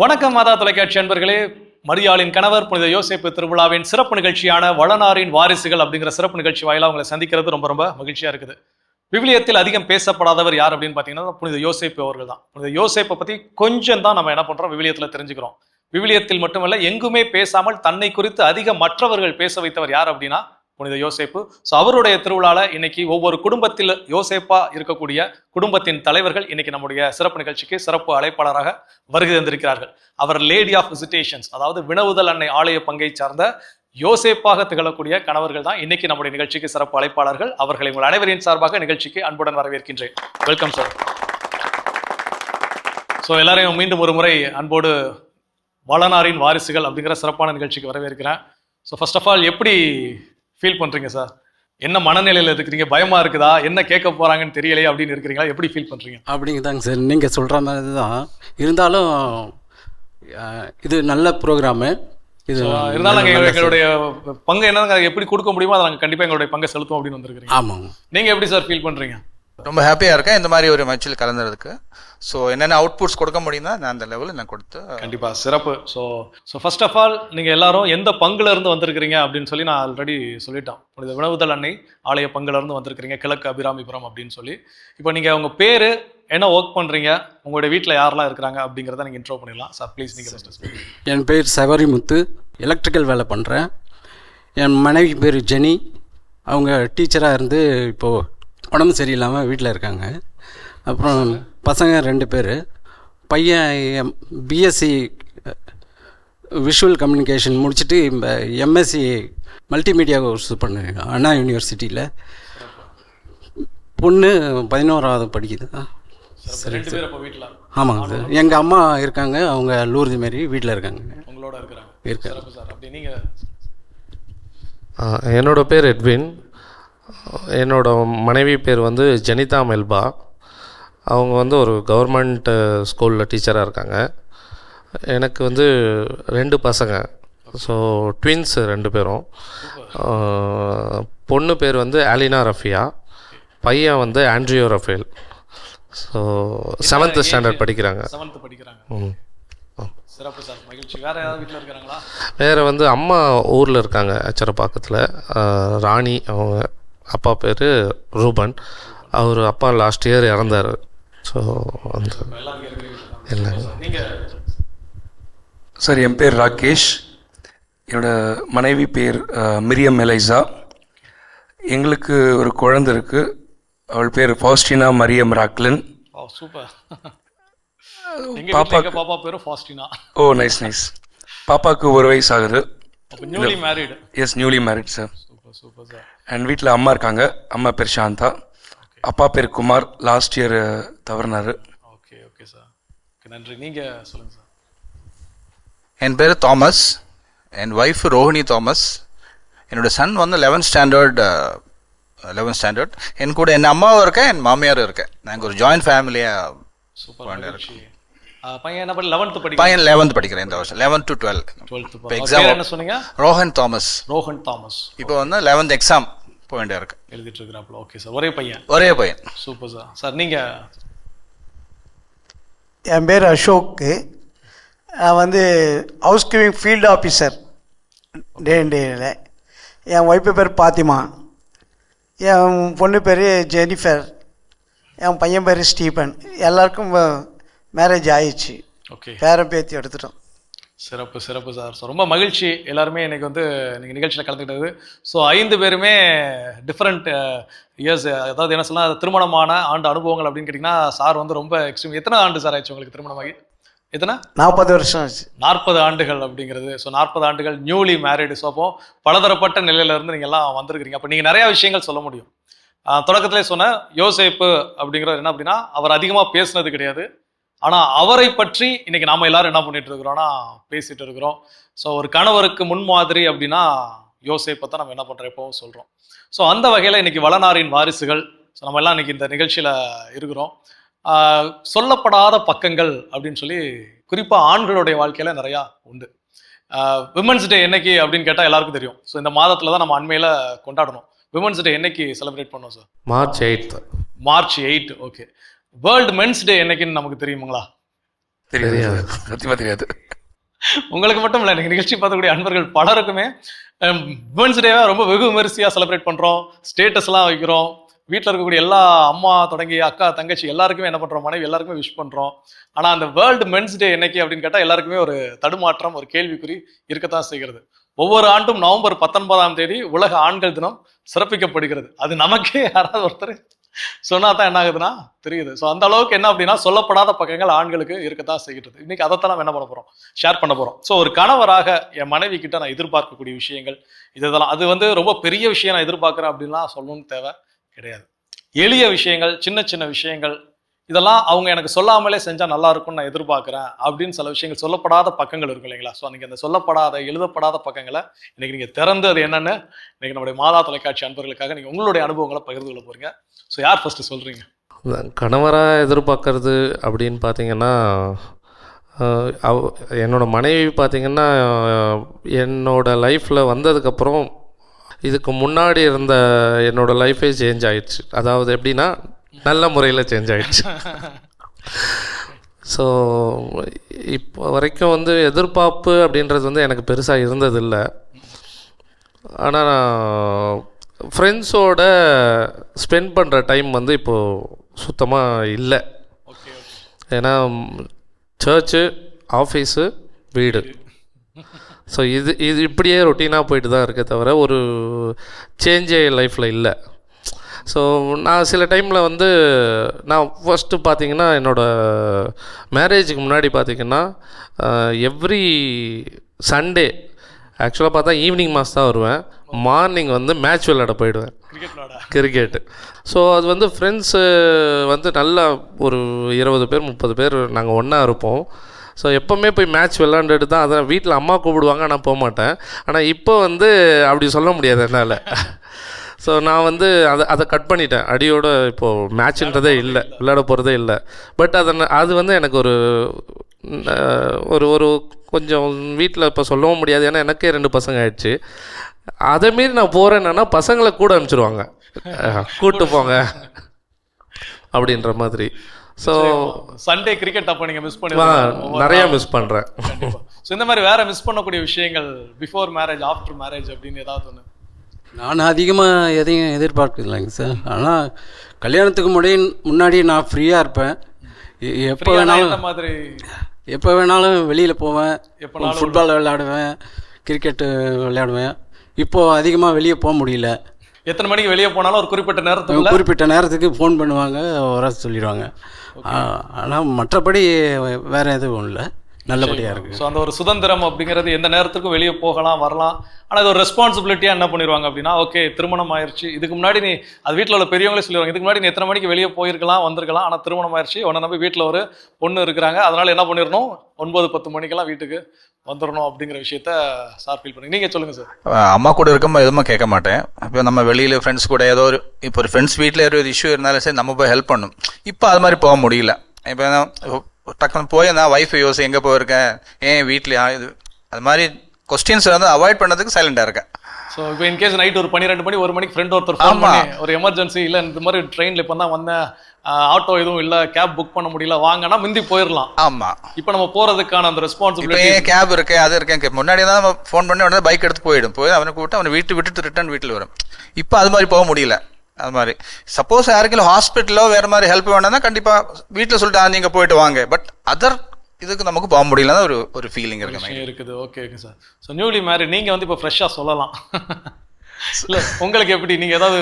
வணக்கம் மாதா தொலைக்காட்சி அன்பர்களே. மரியாளின் கணவர் புனித யோசேப்பு திருவிழாவின் சிறப்பு நிகழ்ச்சியான வளனாரின் வாரிசுகள் அப்படிங்கிற சிறப்பு நிகழ்ச்சி வாயிலாக உங்களை சந்திக்கிறது ரொம்ப ரொம்ப மகிழ்ச்சியா இருக்குது. விவிலியத்தில் அதிகம் பேசப்படாதவர் யார் அப்படின்னு பார்த்தீங்கன்னா புனித யோசிப்பு அவர்கள் தான். புனித யோசேப்பை பற்றி கொஞ்சம் தான் நம்ம என்ன பண்ணுறோம் விவிலியத்தில் தெரிஞ்சுக்கிறோம். விவிலியத்தில் மட்டுமல்ல எங்குமே பேசாமல் தன்னை குறித்து அதிக மற்றவர்கள் பேச வைத்தவர் யார் அப்படின்னா புனித யோசேப்பு. ஸோ அவருடைய திருவிழாவில் இன்னைக்கு ஒவ்வொரு குடும்பத்தில் யோசேப்பா இருக்கக்கூடிய குடும்பத்தின் தலைவர்கள் இன்னைக்கு நம்முடைய சிறப்பு நிகழ்ச்சிக்கு சிறப்பு அழைப்பாளராக வருகை தந்திருக்கிறார்கள். அவர் லேடி ஆஃப் விசிட்டேஷன்ஸ் அதாவது வினவுதல் அன்னை ஆலய பங்கை சார்ந்த யோசேப்பாக திகழக்கூடிய கணவர்கள் தான் இன்னைக்கு நம்முடைய நிகழ்ச்சிக்கு சிறப்பு அழைப்பாளர்கள். அவர்களை உங்கள் அனைவரின் சார்பாக நிகழ்ச்சிக்கு அன்புடன் வரவேற்கின்றேன். வெல்கம் சார் ஸோ எல்லாரையும் மீண்டும் ஒரு முறை அன்போடு வளனாரின் வாரிசுகள் அப்படிங்கிற சிறப்பான நிகழ்ச்சிக்கு வரவேற்கிறேன். ஸோ ஃபர்ஸ்ட் ஆஃப் ஆல் எப்படி ஃபீல் பண்றீங்க சார் என்ன மனநிலையில இருக்கிறீங்க? பயமா இருக்குதா? என்ன கேட்க போறாங்கன்னு தெரியலையே அப்படின்னு இருக்கிறீங்களா? எப்படி ஃபீல் பண்றீங்க? அப்படிங்கதாங்க சார் நீங்கள் சொல்கிற மாதிரி தான் இருந்தாலும் இது நல்ல ப்ரோக்ராமு இது இருந்தாலும் நாங்க எங்களுடைய பங்கு என்னங்க எப்படி கொடுக்க முடியுமோ அதை நாங்க கண்டிப்பா எங்களுடைய பங்கை செலுத்துவோம் அப்படின்னு வந்திருக்கிறீங்க. ஆமாங்க. நீங்க எப்படி சார் ஃபீல் பண்றீங்க? ரொம்ப ஹாப்பியாக இருக்கேன். இந்த மாதிரி ஒரு மேட்சில் கலந்துறதுக்கு. ஸோ என்னென்ன அவுட்புட்ஸ் கொடுக்க முடியும்னா நான் அந்த லெவலில் நான் கொடுத்து கண்டிப்பா சிறப்பு. So so first of all நீங்க எல்லாரும் எந்த பங்குல இருந்து வந்திருக்கிறீங்க அப்படின்னு சொல்லி நான் ஆல்ரெடி சொல்லிட்டேன். புனித வினவுதல் அன்னை ஆலய பங்குல இருந்து வந்திருக்கிறீங்க கிழக்கு அபிராமிபுரம் அப்படின்னு சொல்லி. இப்போ நீங்க உங்க பேரு என்ன ஒர்க் பண்றீங்க உங்களுடைய வீட்ல யாரெல்லாம் இருக்கிறாங்க அப்படிங்கிறத நீங்க இன்ட்ரோ பண்ணிடலாம். சார் ப்ளீஸ் நீங்க first. speak. என் பேர் சவரிமுத்து எலக்ட்ரிக்கல் வேலை பண்ணுறேன் என் மனைவி பேர் ஜெனி. அவங்க டீச்சராக இருந்து இப்போது உடம்பு சரியில்லாமல் வீட்டில் இருக்காங்க. அப்புறம் பசங்க ரெண்டு பேர். பையன் பிஎஸ்சி விஷுவல் கம்யூனிகேஷன் முடிச்சுட்டு இப்போ எம்எஸ்சி மல்டிமீடியா கோர்ஸ் பண்ணுறேன் அண்ணா யூனிவர்சிட்டியில் பொண்ணு பதினோராவது படிக்குது. சிறப்பு. ரெண்டு பேர் அப்போ வீட்ல. ஆமாங்க சார் எங்கள் அம்மா இருக்காங்க அவங்க லூர்து மாரி வீட்டில் இருக்காங்க. உங்களோட இருக்கிறாங்க. இருக்காங்க சிறப்பு சார் அப்படி நீங்க? ஆ, என்னோட பேர் எட்வின். என்னோட மனைவி பேர் வந்து ஜெனிதா மெல்பா. அவங்க வந்து ஒரு கவர்மெண்ட் ஸ்கூலில் டீச்சராக இருக்காங்க. எனக்கு வந்து ரெண்டு பசங்க. ஸோ ட்வின்ஸ் ரெண்டு பேரும். பொண்ணு பேர் வந்து அலினா ரஃபியா. பையன் வந்து Andrio Rafael. So seventh standard படிக்கிறாங்க. வேறு வந்து அம்மா ஊரில் இருக்காங்க அச்சரப்பாக்கத்தில். ராணி அவங்க அப்பா பேர் ரூபன். அவர் அப்பா லாஸ்ட் இயர் இறந்தார். ஸோ அந்த எல்லாம் சார் என் பேர் ராகேஷ். என்னோட மனைவி பேர் மிரியம் எலைசா. எங்களுக்கு ஒரு குழந்தை இருக்கு. அவள் பேர் ஃபாஸ்டினா மரியம் ராக்லின். ஓ சூப்பர். எங்க பாப்பா பேரு ஃபாஸ்டினா. ஓ நைஸ் நைஸ். பாப்பாவுக்கு ஒரு வயசு ஆகுது newly married yes newly married sir super super sir and வீட்டில் அம்மா இருக்காங்க. அம்மா பேர் சாந்தா. அப்பா பேர் குமார் லாஸ்ட் இயர் தவறினார். ஓகே ஓகே சார் நன்றி. நீங்க சொல்லுங்க சார் என் பேர் தாமஸ். என் ஒய்ஃப் ரோஹிணி தாமஸ். என்னோட சன் வந்து லெவன்த் ஸ்டாண்டர்ட் லெவன்த் ஸ்டாண்டர்ட் என் கூட என் அம்மாவும் இருக்கேன் என் மாமியாரும் இருக்கேன். நாங்கள் ஒரு ஜாயின்ட் ஃபேமிலியாக சூப்பர் பையன் லெவன்த் படிக்க பையன் லெவன்த் படிக்கிறேன் இந்த வருஷம். லெவன்த் டு டுவெல் டுவெல்த் இப்போ எக்ஸாம் என்ன சொன்னீங்க? ரோஹன் தாமஸ். ரோஹன் தாமஸ். இப்போ வந்து லெவன்த் எக்ஸாம் போயிட்டே இருக்கு. எழுதிட்டு இருக்கிறாப்புல ஓகே சார் ஒரே பையன். ஒரே பையன். சூப்பர் சார் சார் நீங்க? என் பேர் அசோக்கு நான் வந்து house keeping field officer day டேயில் என் ஒய்ஃபு பேர் பாத்திமா. என் பொண்ணு பேர் ஜெனிஃபர். என் பையன் பேர் ஸ்டீபன். எல்லாருக்கும் மேரேஜ் ஆயிடுச்சு. ஓகே பேரன் பேத்தி எடுத்துட்டோம். சிறப்பு சிறப்பு சார். ஸோ ரொம்ப மகிழ்ச்சி எல்லாருமே இன்னைக்கு வந்து நீங்கள் நிகழ்ச்சியில் கலந்துக்கிட்டது ஸோ ஐந்து பேருமே டிஃப்ரெண்ட் இயர்ஸ் அதாவது என்ன சொல்லலாம் திருமணமான ஆண்டு அனுபவங்கள் அப்படின்னு கேட்டிங்கன்னா சார் வந்து ரொம்ப எக்ஸ்ட்ரீம் எத்தனை ஆண்டு சார் ஆயிடுச்சு உங்களுக்கு திருமணமாகி? எத்தனை? நாற்பது வருஷம் ஆச்சு. நாற்பது ஆண்டுகள் அப்படிங்கிறது. ஸோ நாற்பது ஆண்டுகள் நியூலி மேரிடு ஸோ அப்போ பலதரப்பட்ட நிலையில இருந்து நீங்க எல்லாம் வந்திருக்கிறீங்க. அப்போ நீங்க நிறைய விஷயங்கள் சொல்ல முடியும். தொடக்கத்திலே சொன்ன யோசேப்பு அப்படிங்கிறது என்ன அப்படின்னா அவர் அதிகமா பேசுனது கிடையாது. ஆனா அவரை பற்றி இன்னைக்கு நாம எல்லாரும் என்ன பண்ணிட்டு இருக்கிறோம்னா பேசிட்டு இருக்கிறோம். ஸோ ஒரு கணவருக்கு முன்மாதிரி அப்படின்னா யோசேப்பை தான் நம்ம என்ன பண்றோம் எப்பவும் சொல்றோம். ஸோ அந்த வகையில இன்னைக்கு வளனாரின் வாரிசுகள் ஸோ நம்ம எல்லாம் இன்னைக்கு இந்த நிகழ்ச்சியில இருக்கிறோம். சொல்லப்படாத பக்கங்கள் அப்படின்னு சொல்லி குறிப்பா ஆண்களுடைய வாழ்க்கையில நிறையா உண்டு. விமன்ஸ் டே என்னைக்கு அப்படின்னு கேட்டா எல்லாருக்கும் தெரியும். ஸோ இந்த மாதத்துல தான் நம்ம அண்மையில கொண்டாடணும். விமன்ஸ் டே என்னைக்கு செலிப்ரேட் பண்ணோம் sir March eighth March eight okay world men's day என்னைக்குன்னு நமக்கு தெரியுங்களா தெரியாது. உங்களுக்கு மட்டும் இல்லை எனக்கு நிகழ்ச்சி பார்க்கக்கூடிய அன்பர்கள் பலருக்குமே உமன்ஸ் டேவை ரொம்ப வெகு விமரிசையாக செலிப்ரேட் பண்ணுறோம் ஸ்டேட்டஸ்லாம் வைக்கிறோம். வீட்டில் இருக்கக்கூடிய எல்லா அம்மா தொடங்கி அக்கா தங்கச்சி எல்லாருக்குமே என்ன பண்ணுறோம் மனைவி எல்லாருக்குமே விஷ் பண்ணுறோம் ஆனால் அந்த வேர்ல்டு மென்ஸ் டே என்னைக்கு அப்படின்னு கேட்டால் எல்லாருக்குமே ஒரு தடுமாற்றம் ஒரு கேள்விக்குறி இருக்கத்தான் செய்கிறது. ஒவ்வொரு ஆண்டும் நவம்பர் பத்தொன்பதாம் தேதி உலக ஆண்கள் தினம் சிறப்பிக்கப்படுகிறது. அது நமக்கே யாராவது ஒருத்தர் சொன்னா தான் என்ன ஆகுதுன்னா தெரியுது. ஸோ அந்த அளவுக்கு என்ன அப்படின்னா சொல்லப்படாத பக்கங்கள் ஆண்களுக்கு இருக்கத்தான் செய்கிறது. இன்னைக்கு அதைத்தான் நம்ம என்ன பண்ண போறோம்? ஷேர் பண்ண போறோம். ஸோ ஒரு கணவராக என் மனைவி கிட்ட நான் எதிர்பார்க்கக்கூடிய விஷயங்கள் இதெல்லாம் அது வந்து ரொம்ப பெரிய விஷயம் நான் எதிர்பார்க்குறேன் அப்படின்லாம் சொல்லணும்னு தேவை கிடையாது. எளிய விஷயங்கள் சின்ன சின்ன விஷயங்கள் இதெல்லாம் அவங்க எனக்கு சொல்லாமலே செஞ்சால் நல்லா இருக்கும்னு நான் எதிர்பார்க்குறேன் அப்படின்னு சில விஷயங்கள் சொல்லப்படாத பக்கங்கள் இருக்கும் இல்லைங்களா? ஸோ அன்றைக்கி அந்த சொல்லப்படாத எழுதப்படாத பக்கங்களை இன்றைக்கி நீங்கள் திறந்து அது என்னென்னு இன்றைக்கி நம்முடைய மாதா தொலைக்காட்சி அன்பர்களுக்காக நீங்கள் உங்களுடைய அனுபவங்களை பகிர்ந்து கொள்ள போறீங்க. ஸோ யார் ஃபஸ்ட்டு சொல்கிறீங்க கணவராக எதிர்பார்க்கறது அப்படின்னு பார்த்தீங்கன்னா அவ என்னோடய மனைவி பார்த்திங்கன்னா என்னோடய என்னோட லைஃப்பில் வந்ததுக்கப்புறம் இதுக்கு முன்னாடி இருந்த என்னோடய லைஃபே சேஞ்ச் ஆயிடுச்சு. அதாவது எப்படின்னா நல்ல முறையில் சேஞ்ச் ஆயிடுச்சு. ஸோ இப்போ வரைக்கும் வந்து எதிர்பார்ப்பு அப்படின்றது வந்து எனக்கு பெருசாக இருந்ததில்லை. ஆனால் ஃப்ரெண்ட்ஸோட ஸ்பெண்ட் பண்ணுற டைம் வந்து இப்போது சுத்தமாக இல்லை. ஏன்னா சர்ச்சு ஆஃபீஸு வீடு. ஸோ இது இது இப்படியே ரொட்டீனாக போயிட்டு தான் இருக்கே தவிர ஒரு சேஞ்சே லைஃப்பில் இல்லை. ஸோ நான் சில டைமில் வந்து நான் ஃபஸ்ட்டு பார்த்தீங்கன்னா என்னோடய மேரேஜுக்கு முன்னாடி பார்த்தீங்கன்னா எவ்ரி சண்டே ஆக்சுவலாக பார்த்தா ஈவினிங் மாஸ் தான் வருவேன். மார்னிங் வந்து மேட்ச் விளையாட போயிடுவேன். கிரிக்கெட்டு ஸோ அது வந்து ஃப்ரெண்ட்ஸு வந்து நல்லா ஒரு இருபது பேர் முப்பது பேர் நாங்கள் ஒன்றா இருப்போம். ஸோ எப்போவுமே போய் மேட்ச் விளாண்டுட்டு தான் அதான் வீட்டில் அம்மா கூப்பிடுவாங்க ஆனால் போக மாட்டேன் ஆனால் இப்போ வந்து அப்படி சொல்ல முடியாது என்னால். ஸோ நான் வந்து அதை அதை கட் பண்ணிட்டேன். அடியோட இப்போது மேட்ச்ன்றதே இல்லை. விளையாட போகிறதே இல்லை. பட் அதை அது வந்து எனக்கு ஒரு ஒரு ஒரு கொஞ்சம் வீட்டில் இப்போ சொல்லவும் முடியாது. ஏன்னா எனக்கே ரெண்டு பசங்க ஆயிடுச்சு. அதை மீறி நான் போகிறேன்னா பசங்களை கூட அனுப்பிச்சிருவாங்க. கூட்டு போங்க. அப்படின்ற மாதிரி. ஸோ சண்டே கிரிக்கெட் அப்போ நீங்க மிஸ் பண்ணி நிறையா மிஸ் பண்ணுறேன் ஸோ இந்த மாதிரி வேற மிஸ் பண்ணக்கூடிய விஷயங்கள் பிஃபோர் மேரேஜ் ஆஃப்டர் மேரேஜ் அப்படின்னு ஏதாவது ஒன்று நான் அதிகமாக எதையும் எதிர்பார்க்கலைங்க சார். ஆனால் கல்யாணத்துக்கு முன்னாடி முன்னாடி நான் ஃப்ரீயாக இருப்பேன். எப்போ வேணாலும் மாதிரி? எப்போ வேணாலும் வெளியில் போவேன். எப்போனாலும் ஃபுட்பால் விளையாடுவேன். கிரிக்கெட்டு விளையாடுவேன். இப்போது அதிகமாக வெளியே போக முடியல. எத்தனை மணிக்கு வெளியே போனாலும் ஒரு குறிப்பிட்ட நேரத்துக்குள்ள குறிப்பிட்ட நேரத்துக்கு ஃபோன் பண்ணுவாங்க வர சொல்லிடுவாங்க. ஆனால் மற்றபடி வேறு எதுவும் இல்லை. நல்லபடியாக இருக்குது ஸோ அந்த ஒரு சுதந்திரம் அப்படிங்கிறது எந்த நேரத்துக்கும் வெளியே போகலாம் வரலாம். ஆனால் இது ஒரு ரெஸ்பான்சிபிலிட்டியாக என்ன பண்ணிடுவாங்க அப்படின்னா ஓகே திருமணம் ஆயிருச்சு. இதுக்கு முன்னாடி நீ அது வீட்டில் உள்ள பெரியவங்களே சொல்லிடுவாங்க இதுக்கு முன்னாடி நீ எத்தனை மணிக்கு வெளியே போயிருக்கலாம் வந்திருக்கலாம் ஆனால் திருமணம் ஆயிருச்சு. உன்னை நம்பி வீட்டில் ஒரு பொண்ணு இருக்கிறாங்க. அதனால என்ன பண்ணிடணும்? ஒன்பது பத்து மணிக்கெல்லாம் வீட்டுக்கு வந்துடணும் அப்படிங்கிற விஷயத்த சார் ஃபீல் பண்ணுங்க. நீங்கள் சொல்லுங்கள் சார் அம்மா கூட இருக்கும்போது எதுவுமே கேட்க மாட்டேன். இப்போ நம்ம வெளியில் ஃப்ரெண்ட்ஸ் கூட ஏதோ ஒரு இப்போ ஒரு ஃப்ரெண்ட்ஸ் வீட்டில் ஒரு இஷ்யூ இருந்தாலும் சரி நம்ம போய் ஹெல்ப் பண்ணும். இப்போ அது மாதிரி போக முடியல. இப்போ நான் டக்குன்னு போய் நான் ஒய்ஃபை யோசி எங்கே போயிருக்கேன்? ஏன் வீட்லையா? இது அது மாதிரி கொஸ்டின்ஸ் வந்து அவாய்ட் பண்ணதுக்கு சைலண்டாக இருக்கேன். ஸோ இப்போ இன்கேஸ் நைட் ஒரு பன்னிரெண்டு மணி ஒரு மணிக்கு ஃப்ரெண்ட் ஒருத்தர் ஃபோன். பண்ணி ஒரு எமர்ஜென்சி இல்லை இந்த மாதிரி ட்ரெயினில் இப்போ தான் வந்தேன் ஆட்டோ எதுவும் இல்லை கேப் புக் பண்ண முடியல வாங்கன்னா முந்தி போயிடலாம் ஆமாம் இப்போ நம்ம போகிறதுக்கான அந்த ரெஸ்பான்சிபிலிட்டி கேப் இருக்கேன் அது இருக்கேன் கே- முன்னாடி தான் நம்ம ஃபோன் பண்ணி உடனே பைக் எடுத்து போயிடும். போய் அவனை கூப்பிட்டு அவனை வீட்டு விட்டுட்டு ரிட்டர்ன் வீட்டில் வரும். இப்போ அது மாதிரி போக முடியல. அது மாதிரி. சப்போஸ் யாருக்கெல்லாம் ஹாஸ்பிட்டலோ வேறு மாதிரி ஹெல்ப் வேணும்னா கண்டிப்பாக வீட்டில் சொல்லிட்டு "ஆ, நீங்க போயிட்டு வாங்க. பட் அதர் இதுக்கு நமக்கு போக முடியலன்னா ஒரு ஒரு ஃபீலிங் இருக்கு இருக்குது. Okay okay sir so newly married நீங்க வந்து இப்போ ஃப்ரெஷ்ஷாக சொல்லலாம். இல்ல உங்களுக்கு எப்படி? நீங்க ஏதாவது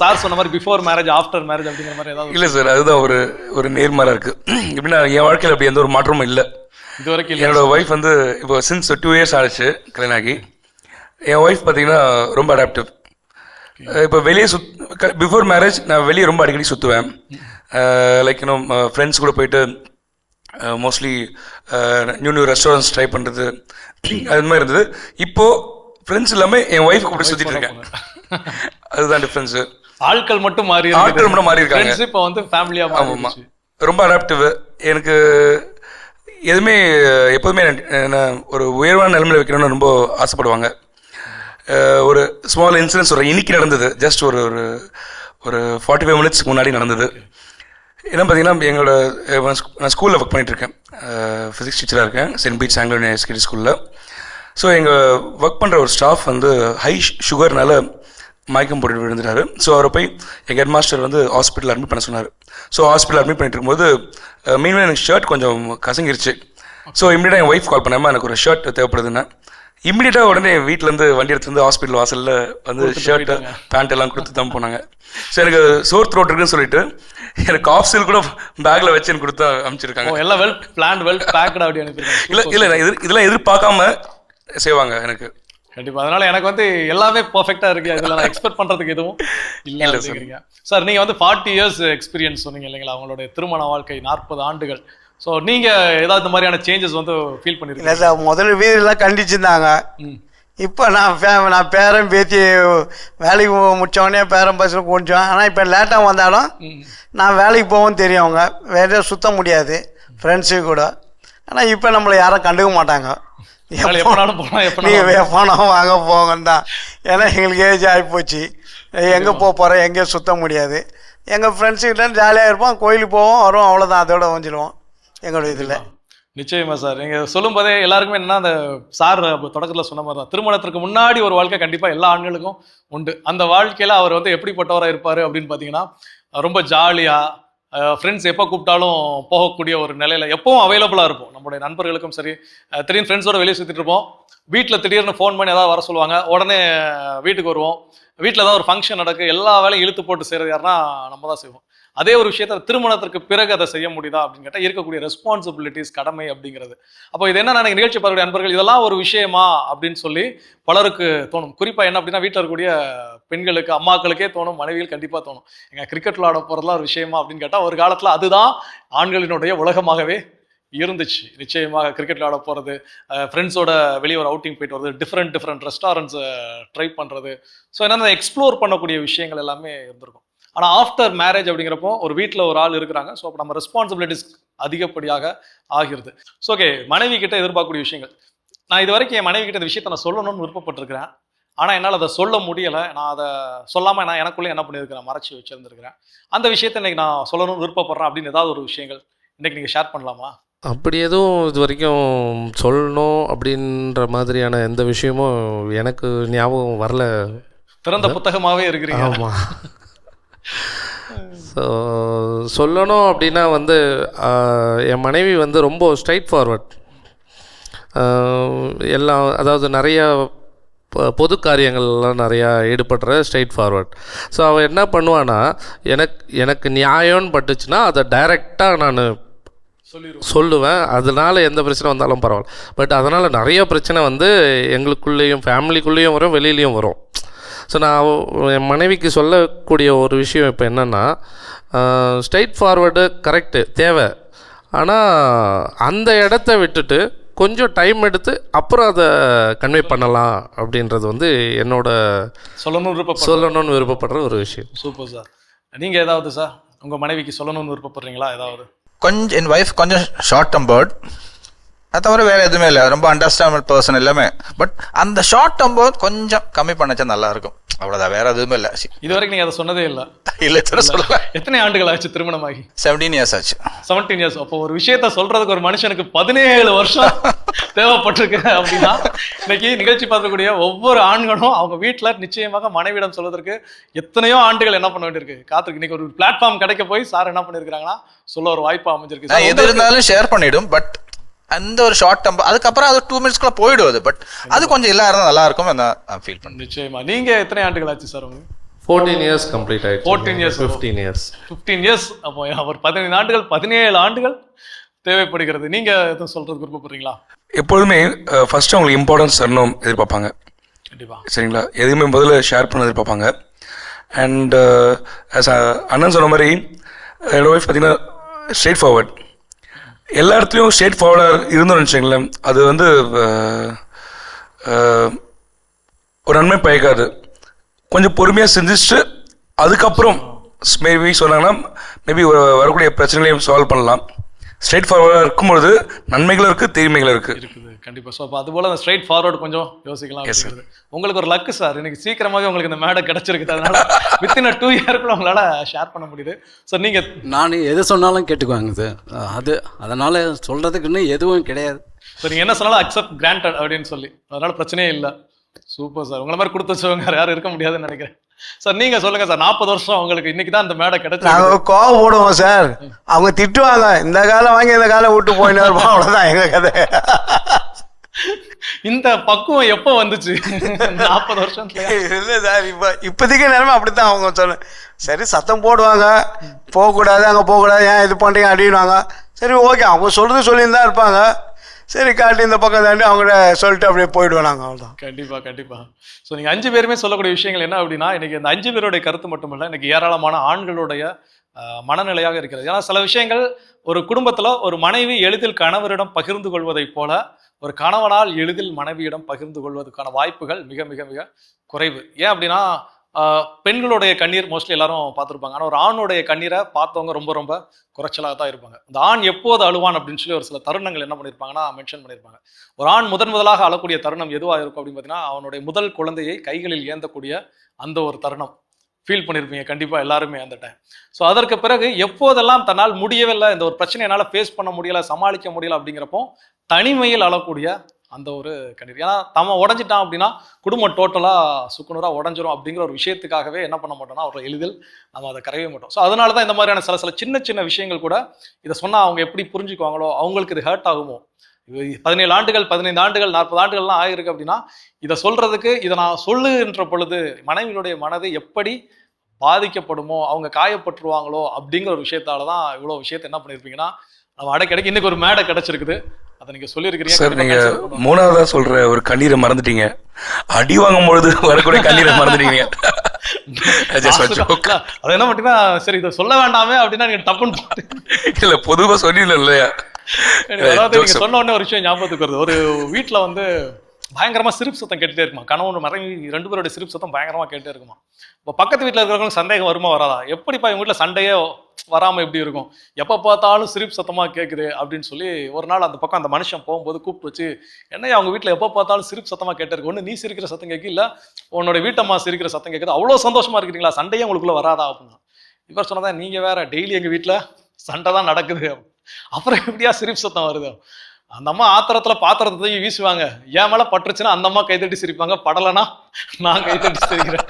சார் சொன்ன மாதிரி பிஃபோர் மேரேஜ் ஆஃப்டர் மேரேஜ் அப்படிங்கிற மாதிரி ஏதாவது இல்லை சார் அதுதான் ஒரு ஒரு நேர்மாறாக இருக்குது எப்படின்னா என் வாழ்க்கையில் அப்படி எந்த ஒரு மாற்றமும் இல்லை. இது வரைக்கும் என்னோட ஒய்ஃப் வந்து இப்போ சின்ஸ் டூ இயர்ஸ் ஆச்சு கல்யாணம் ஆகி. என் ஒய்ஃப் பார்த்தீங்கன்னா ரொம்ப அடாப்டிவ் இப்போ வெளியே சுத் பிஃபோர் மேரேஜ் நான் வெளியே ரொம்ப அடிக்கடி சுற்றுவேன் லைக் இன்னும் ஃப்ரெண்ட்ஸ் கூட போயிட்டு mostly new new restaurants try பண்ணுறது அது மாதிரி இருந்தது. இப்போது ஃப்ரெண்ட்ஸ் இல்லாமல் என் ஒய்ஃப் கூட சுற்றிட்டு இருக்கேன். அதுதான் டிஃப்ரென்ஸு ஆட்கள் மட்டும் மாறி ஆட்கள் மட்டும் மாறி இருக்காங்க. இப்போ வந்து ஃபேமிலியா ஆமாம் ரொம்ப அடாப்டிவ் எனக்கு எதுவுமே எப்போதுமே என்ன ஒரு உயர்வான நிலைமையில் வைக்கணும்னு ரொம்ப ஆசைப்படுவாங்க. ஒரு ஸ்மால் இன்சிடென்ட் சொல்கிறேன் இன்னைக்கு நடந்தது. ஜஸ்ட் ஒரு ஒரு ஒரு ஃபார்ட்டி ஃபைவ் மினிட்ஸ்க்கு முன்னாடி நடந்தது. என்ன பார்த்தீங்கன்னா எங்களோட நான் ஸ்கூலில் ஒர்க் பண்ணிகிட்ருக்கேன் ஃபிசிக்ஸ் டீச்சராக இருக்கேன். சென்ட் பீச் ஆங்கிலோ யூனிவர்சிட்டி ஸ்கூலில் ஸோ எங்கள் ஒர்க் பண்ணுற ஒரு ஸ்டாஃப் வந்து ஹை சுகர்னால மயக்கம் போட்டு விழுந்துட்டாரு. ஸோ அவரை போய் எங்கள் ஹெட் மாஸ்டர் வந்து ஹாஸ்பிட்டல் அட்மிட் பண்ண சொன்னார். ஸோ ஹாஸ்பிட்டல் அட்மிட் பண்ணிட்டு இருக்கும்போது மீன்வே எனக்கு ஷர்ட் கொஞ்சம் கசங்கிருச்சு. ஸோ இம்மிடியாக என் ஒய்ஃப் கால் பண்ணாமல் எனக்கு ஒரு ஷர்ட் தேவைப்படுதுன்னு இமீடியட்டாக உடனே வீட்டிலேருந்து வண்டி எடுத்து வந்து ஹாஸ்பிட்டல் வாசலில் வந்து ஷர்ட்டு பேண்ட் எல்லாம் கொடுத்து தான் போனாங்க. ஸோ எனக்கு சோர் த்ரோட் இருக்குன்னு சொல்லிட்டு எனக்கு காப்ஸில் கூட பேக்கில் வச்சு எனக்கு கொடுத்து அனுப்பிச்சிருக்காங்க எல்லாம் வெல் பிளான் வெல் பேக்டு அப்படி அனுப்பியிருக்காங்க. இல்லை இல்லை எதிர் இதெல்லாம் எதிர்பார்க்காம செய்வாங்க எனக்கு. கண்டிப்பா அதனால எனக்கு வந்து எல்லாமே பெர்ஃபெக்ட்டா இருக்கு. இதுல நான் எக்ஸ்பெக்ட் பண்றதுக்கு எதுவும் இல்ல. அப்படிங்கிறீங்க சார் நீங்க வந்து ஃபார்ட்டி இயர்ஸ் எக்ஸ்பீரியன்ஸ் சொன்னீங்க இல்லைங்களா? அவங்களுடைய திருமண வாழ்க்கை நாற்பது ஆண்டுகள். ஸோ நீங்க ஏதாவது இந்த மாதிரியான சேஞ்சஸ் வந்து ஃபீல் பண்ணிருக்கீங்க? சார் முதல்ல வீதியெல்லாம் கண்டிச்சிருந்தாங்க. இப்போ நான் ஃபே நான் பேரன் பேத்தி வேலைக்கு முடித்தவொடனே பேரன் பஸ்ஸில் கொஞ்சம். ஆனால் இப்போ லேட்டாக வந்தாலும். நான் வேலைக்கு போகவும் தெரியும் அவங்க. வேற சுத்த முடியாது. ஃப்ரெண்ட்ஸு கூட. ஆனால் இப்போ நம்மளை யாரும் கண்டுக்க மாட்டாங்க. நீங்கள் போனோம் வாங்க. போங்கன்னு தான். ஏன்னா எங்களுக்கு ஏஜ் ஆகிப்போச்சு எங்கே போக போகிறோம் எங்கேயும் சுத்த முடியாது. எங்கள் ஃப்ரெண்ட்ஸுக்கிட்ட ஜாலியாக இருப்போம். கோயிலுக்கு போவோம் வரோம் அவ்வளோதான் அதோட வந்துடுவோம் எங்களுடைய இதில். நிச்சயமா சார். நீங்க சொல்லும் போதே எல்லாருக்குமே என்ன அந்த சார் தொடக்கத்தில் சொன்ன மாதிரி தான் திருமணத்திற்கு முன்னாடி ஒரு வாழ்க்கை கண்டிப்பா எல்லா ஆண்களுக்கும் உண்டு. அந்த வாழ்க்கையில அவர் வந்து எப்படிப்பட்டவராக இருப்பாரு அப்படின்னு பாத்தீங்கன்னா ரொம்ப ஜாலியா ஃப்ரெண்ட்ஸ் எப்போ கூப்பிட்டாலும் போகக்கூடிய ஒரு நிலையில எப்பவும் அவைலபிளாக இருப்போம். நம்மளுடைய நண்பர்களுக்கும் சரி திடீர்னு ஃப்ரெண்ட்ஸோட வெளியே சுற்றிட்டு இருப்போம். வீட்டில் திடீர்னு ஃபோன் பண்ணி ஏதாவது வர சொல்லுவாங்க. உடனே வீட்டுக்கு வருவோம். வீட்டில் ஏதாவது ஒரு ஃபங்க்ஷன் நடக்கு எல்லா வேலையும் இழுத்து போட்டு செய்கிறது யாருன்னா நம்ம தான் செய்வோம். அதே ஒரு விஷயத்த திருமணத்திற்கு பிறகு அதை செய்ய முடியுதா அப்படின்னு கேட்டால் இருக்கக்கூடிய ரெஸ்பான்சிபிலிட்டிஸ் கடமை அப்படிங்கிறது. அப்போ இது என்ன நான் நிகழ்ச்சி பார்க்கக்கூடிய அன்பர்கள் இதெல்லாம் ஒரு விஷயமா அப்படின்னு சொல்லி பலருக்கு தோணும். குறிப்பாக என்ன அப்படின்னா வீட்டில் இருக்கக்கூடிய பெண்களுக்கு அம்மாக்களுக்கே தோணும் மனைவிகள் கண்டிப்பாக தோணும். எங்கள் கிரிக்கெட் விளாட போகிறதுலாம் ஒரு விஷயமா அப்படின்னு கேட்டால் ஒரு காலத்தில் அதுதான் ஆண்களினுடைய உலகமாகவே இருந்துச்சு. நிச்சயமாக கிரிக்கெட் விளாட போகிறது ஃப்ரெண்ட்ஸோட வெளியே ஒரு அவுட்டிங் போயிட்டு வருது டிஃப்ரெண்ட் டிஃப்ரெண்ட் ரெஸ்டாரண்ட்ஸை ட்ரை பண்ணுறது ஸோ என்னென்ன எக்ஸ்ப்ளோர் பண்ணக்கூடிய விஷயங்கள் எல்லாமே இருந்திருக்கும். ஆனால் ஆஃப்டர் மேரேஜ் அப்படிங்கிறப்போ ஒரு வீட்டில் ஒரு ஆள் இருக்கிறாங்க. ஸோ அப்போ நம்ம ரெஸ்பான்சிபிலிட்டிஸ் அதிகப்படியாக ஆகிறது. ஸோ ஓகே மனைவி கிட்ட எதிர்பார்க்கக்கூடிய விஷயங்கள். நான் இது வரைக்கும் என் மனைவி கிட்ட இந்த விஷயத்தை நான் சொல்லணும்னு விருப்பப்பட்டிருக்கிறேன். ஆனால் என்னால் அதை சொல்ல முடியலை. நான் அதை சொல்லாமல் நான் எனக்குள்ளே என்ன பண்ணியிருக்கிறேன்? மறைச்சி வச்சிருந்திருக்கிறேன். அந்த விஷயத்தை இன்னைக்கு நான் சொல்லணும்னு விருப்பப்படுறேன் அப்படின்னு ஏதாவது ஒரு விஷயங்கள் இன்னைக்கு நீங்கள் ஷேர் பண்ணலாமா? அப்படி எதுவும் இது வரைக்கும் சொல்லணும் அப்படின்ற மாதிரியான எந்த விஷயமும் எனக்கு ஞாபகம் வரல. திறந்த புத்தகமாவே இருக்கிறீங்க. ஆமாம் ஸோ சொல்லணும் அப்படின்னா வந்து என் மனைவி வந்து ரொம்ப ஸ்ட்ரைட் ஃபார்வர்ட் எல்லாம் அதாவது நிறைய பொது காரியங்கள்லாம் நிறையா ஈடுபடுற ஸ்ட்ரைட் ஃபார்வர்ட் ஸோ அவள் என்ன பண்ணுவான்னா எனக்கு எனக்கு நியாயம்னு பட்டுச்சுன்னா அதை டைரெக்டாக நான் சொல்லுவேன். அதனால எந்த பிரச்சனை வந்தாலும் பரவாயில்ல. பட் அதனால் நிறைய பிரச்சனை வந்து எங்களுக்குள்ளேயும் ஃபேமிலிக்குள்ளேயும் வரும் வெளியிலையும் வரும். ஸோ நான் என் மனைவிக்கு சொல்லக்கூடிய ஒரு விஷயம் இப்போ என்னென்னா ஸ்ட்ரைட் ஃபார்வர்டு கரெக்டு தேவை. ஆனால் அந்த இடத்த விட்டுட்டு கொஞ்சம் டைம் எடுத்து அப்புறம் அதை கன்வே பண்ணலாம் அப்படின்றது வந்து என்னோட சொல்லணும்னு விருப்பப்படுறேன் சொல்லணும்னு விருப்பப்படுற ஒரு விஷயம். சூப்பர் சார் நீங்க ஏதாவது சார் உங்க மனைவிக்கு சொல்லணும்னு விருப்பப்படுறீங்களா? ஏதாவது? கொஞ்சம் என் ஒய்ஃப் கொஞ்சம் ஷார்ட் டெம்பர்ட் அது தவிர வேறு எதுவுமே இல்லை. ரொம்ப அண்டர்ஸ்டாண்டபிள் பர்சன் எல்லாமே. பட் அந்த ஷார்ட் டெம்பர் கொஞ்சம் கம்மி பண்ணச்சா நல்லா இருக்கும் அவ்வளோதான் வேற எதுவுமே இல்லை. இது வரைக்கும் நீங்க அதை சொன்னதே இல்ல. இல்லை தர சொல்லல. எத்தனை ஆண்டுகள் ஆச்சு திருமணமாகி? செவன்டீன் இயர்ஸ் ஆச்சு. செவன்டீன் இயர்ஸ் அப்போ ஒரு விஷயத்த சொல்றதுக்கு ஒரு மனுஷனுக்கு பதினேழு வருஷம் தேவைப்பட்டிருக்கு அப்படின்னா இன்னைக்கு நிகழ்ச்சி பார்க்கக்கூடிய ஒவ்வொரு ஆண்களும் அவங்க வீட்டுல நிச்சயமாக மனைவிடம் சொல்வதற்கு எத்தனையோ ஆண்டுகள் என்ன பண்ண வேண்டியிருக்கு? காத்திருக்கு இன்னைக்கு ஒரு பிளாட்ஃபார்ம் கிடைக்க போய் சார் என்ன பண்ணிருக்காங்கன்னா சொல்ல ஒரு வாய்ப்பு அமைஞ்சிருக்கு. எது இருந்தாலும் ஷேர் பண்ணிடும். பட் அந்த ஒரு ஷார்ட் டெம்பர் அதுக்கப்புறம் அது டூ மினிட்ஸ்க்குள்ள போயிடும் அது. பட் அது கொஞ்சம் இல்லா இருந்தால் நல்லா இருக்கும் நான் ஃபீல் பண்ணேன் நிச்சயமா. நீங்க எத்தனை ஆண்டுகள் ஆச்சு சார் உங்களுக்கு? ஃபோர்டீன் இயர்ஸ் கம்ப்ளீட் ஆயிடுச்சு. 14 years. Fifteen years fifteen years அப்போ அவர் பதினைந்து ஆண்டுகள் பதினேழு ஆண்டுகள் தேவைப்படுகிறது. நீங்க எதுவும் சொல்றதுக்கு விருப்பப்படுறீங்களா? எப்பொழுதுமே ஃபஸ்ட்டு அவங்களுக்கு இம்பார்ட்டன்ஸ் தரணும் எதிர்பார்ப்பாங்க. கண்டிப்பா. சரிங்களா? எதுவுமே முதல்ல ஷேர் பண்ண எதிர்பார்ப்பாங்க. அண்ட் அண்ணன் சொன்ன மாதிரி என்னோட ஒய்ஃப் பார்த்தீங்கன்னா ஸ்ட்ரெயிட் ஃபார்வர்ட் எல்லா இடத்துலையும் ஸ்ட்ரெயிட் ஃபார்வர்டாக இருந்தோம்னு நினச்சிங்களேன் அது வந்து ஒரு நன்மை பயக்காது. கொஞ்சம் பொறுமையாக செஞ்சுட்டு அதுக்கப்புறம் மேபி சொன்னாங்கன்னா மேபி வரக்கூடிய பிரச்சனைகளையும் சால்வ் பண்ணலாம். ஸ்ட்ரெயிட் ஃபார்வர்டாக இருக்கும்பொழுது நன்மைகளும் இருக்குது தீமைகளும் இருக்குது இருக்குது கண்டிப்பா. ஸோ அப்போ அது போல அந்த ஸ்ட்ரைட் ஃபார்வர்டு கொஞ்சம் யோசிக்கலாம். அப்படிங்கிறது. உங்களுக்கு ஒரு லக்கு சார் இன்னைக்கு சீக்கிரமாவே உங்களுக்கு இந்த மேடை கிடைச்சிருக்குது. அதனால வித்தின் டூ இயர்க்குள்ள உங்களால ஷேர் பண்ண முடியுது. ஸோ நீங்க நான் எது சொன்னாலும் கேட்டுக்குவாங்க சார் அது அதனால் சொல்கிறதுக்குன்னு எதுவும் கிடையாது. ஸோ நீங்க என்ன சொன்னாலும் அக்செப்ட் கிராண்டட் அப்படின்னு சொல்லி. அதனால பிரச்சனையே இல்லை. சூப்பர் சார் உங்களை மாதிரி கொடுத்து வச்சவங்க யாரும் இருக்க முடியாதுன்னு நினைக்கிறேன். சார் நீங்க சொல்லுங்க சார் நாற்பது வருஷம் உங்களுக்கு இன்னைக்கு தான் இந்த மேடை கிடைச்சிருக்கு. நாங்கள் கோவம் போடுவோம் சார் அவங்க திட்டுவாங்க. இந்த காலம் வாங்கி இந்த காலம் விட்டு போயின்னு இருப்போம் அவ்வளோதான் எங்கள் கதை. இந்த பக்குவம் எப்போ வந்துச்சு? நாற்பது வருஷத்துல. இல்லை சார் இப்போ இப்போதைக்கு நிலைமை அப்படித்தான் அவங்க சொல்ல சரி சத்தம் போடுவாங்க. போகக்கூடாது அங்கே போகக்கூடாது. ஏன் இது பண்ணுறீங்க அப்படின்வாங்க சரி ஓகே அவங்க சொல்கிறது சொல்லின்னு தான் இருப்பாங்க. சரி காட்டி இந்த பக்கம் தாண்டி அவங்கள்ட்ட சொல்லிட்டு அப்படியே போயிடுவோம் நாங்கள் அவ்வளோதான் கண்டிப்பாக கண்டிப்பாக ஸோ நீங்கள் அஞ்சு பேருமே சொல்லக்கூடிய விஷயங்கள் என்ன அப்படின்னா இன்றைக்கி இந்த அஞ்சு பேருடைய கருத்து மட்டும் இல்லை எனக்கு ஏராளமான ஆண்களுடைய மனநிலையாக இருக்கிறது. ஏன்னா சில விஷயங்கள் ஒரு குடும்பத்தில் ஒரு மனைவி எளிதில் கணவரிடம் பகிர்ந்து கொள்வதைப் போல ஒரு கணவனால் எளிதில் மனைவியிடம் பகிர்ந்து கொள்வதற்கான வாய்ப்புகள் மிக மிக மிக குறைவு. ஏன் அப்படின்னா பெண்களுடைய கண்ணீர் மோஸ்ட்லி எல்லாரும் பார்த்துருப்பாங்க. ஆனால் ஒரு ஆணுடைய கண்ணீரை பார்த்தவங்க ரொம்ப ரொம்ப குறைச்சலாக தான் இருப்பாங்க. இந்த ஆண் எப்போது அழுவான் அப்படின்னு சொல்லி ஒரு சில தருணங்கள் என்ன பண்ணியிருப்பாங்கன்னா மென்ஷன் பண்ணியிருப்பாங்க ஒரு ஆண் முதன் முதலாக அழக்கூடிய தருணம் எதுவாக இருக்கும் அப்படின்னு பார்த்தீங்கன்னா அவனுடைய முதல் குழந்தையை கைகளில் ஏந்தக்கூடிய அந்த ஒரு தருணம். ஃபீல் பண்ணியிருப்பீங்க கண்டிப்பாக எல்லாருமே அந்த டைம் ஸோ அதற்கு பிறகு எப்போதெல்லாம் தன்னால் முடியவில்லை இந்த ஒரு பிரச்சனை என்னால் ஃபேஸ் பண்ண முடியல சமாளிக்க முடியல அப்படிங்கிறப்போ தனிமையில் அழக்கூடிய அந்த ஒரு கண்ணீர். ஏன்னா தம்ம உடஞ்சிட்டான் அப்படின்னா குடும்பம் டோட்டலாக சுக்குநூறாக உடஞ்சிரும் அப்படிங்கிற ஒரு விஷயத்துக்காகவே என்ன பண்ண மாட்டோம்னா அவரை எளிதில் நம்ம அதை கரையவே மாட்டோம். ஸோ அதனால தான் இந்த மாதிரியான சில சில சின்ன சின்ன விஷயங்கள் கூட இதை சொன்னால் அவங்க எப்படி புரிஞ்சுக்குவாங்களோ அவங்களுக்கு இது ஹர்ட் ஆகுமோ. பதினேழு ஆண்டுகள் பதினைந்து ஆண்டுகள் நாற்பது ஆண்டுகள்லாம் ஆகிருக்கு அப்படின்னா இதை சொல்கிறதுக்கு இதை நான் சொல்லுகின்ற பொழுது மனைவியுடைய மனது எப்படி பாதிக்கப்படுமோ அவங்க காயப்பட்டுருவாங்களோ அப்படிங்கிற ஒரு விஷயத்தால தான் இவ்வளோ விஷயத்தை என்ன பண்ணியிருப்பீங்கன்னா நம்ம அடைக்கடைக்கு இன்னைக்கு ஒரு மேடை கிடைச்சிருக்குது. அதை நீங்க சொல்லியிருக்கிறீங்க. சார் பண்ணுவோம். மூணாவதாக சொல்கிற ஒரு கண்ணீரை மறந்துட்டீங்க. அடி வாங்கும் பொழுது வரக்கூடிய கண்ணீரை மறந்துட்டீங்க. அது என்ன பண்ணிட்டீங்கன்னா சரி இதை சொல்ல வேண்டாமே அப்படின்னா நீங்க டப்புன்னு போட்டு. இல்லை பொதுவாக சொல்லிடல இல்லையா? நீங்க. சொன்ன உடனே ஒரு விஷயம் ஞாபகத்துக்கு வருது. ஒரு வீட்ல வந்து பயங்கரமாக சிரிப்பு சத்தம் கேட்டுட்டே இருக்குமா? கணவன் மறைவி ரெண்டு பேருடைய சிரிப்பு சத்தம் பயங்கரமாக கேட்டே இருக்குமா? இப்போ பக்கத்து வீட்டில் இருக்கிறவங்களுக்கு சந்தேகம் வருமா வராதா? எப்படிப்பா இவங்க வீட்டில் சண்டையே வராமல் எப்படி இருக்கும்? எப்போ பார்த்தாலும் சிரிப்பு சத்தமாக கேட்குது அப்படின்னு சொல்லி ஒரு நாள் அந்த பக்கம் அந்த மனுஷன் போகும்போது கூப்பிட்டு வச்சு என்னையா அவங்க வீட்டில் எப்போ பார்த்தாலும் சிரிப்பு சத்தமாக கேட்டிருக்கு ஒன்று நீ சிரிக்கிற சத்தம் கேட்கு இல்லை உன்னோட வீட்டம்மா சிரிக்கிற சத்தம் கேட்குது அவ்வளோ சந்தோஷமாக இருக்கிறீங்களா? சண்டையே உங்களுக்குள்ளே வராதா? அப்படின்னா. இவர் சொன்னதான் நீங்கள் வேற டெய்லி எங்கள் வீட்டில் சண்டை தான் நடக்குது. அப்புறம் எப்படியா சிரிப்பு சத்தம் வருது? அந்த அம்மா ஆத்திரத்துல பாத்திரத்தை தூக்கி வீசுவாங்க. என் மேல பட்டுருச்சுன்னா அந்த அம்மா கைதட்டி சிரிப்பாங்க. படலைன்னா நான் கைதட்டி சிரிக்கிறேன்.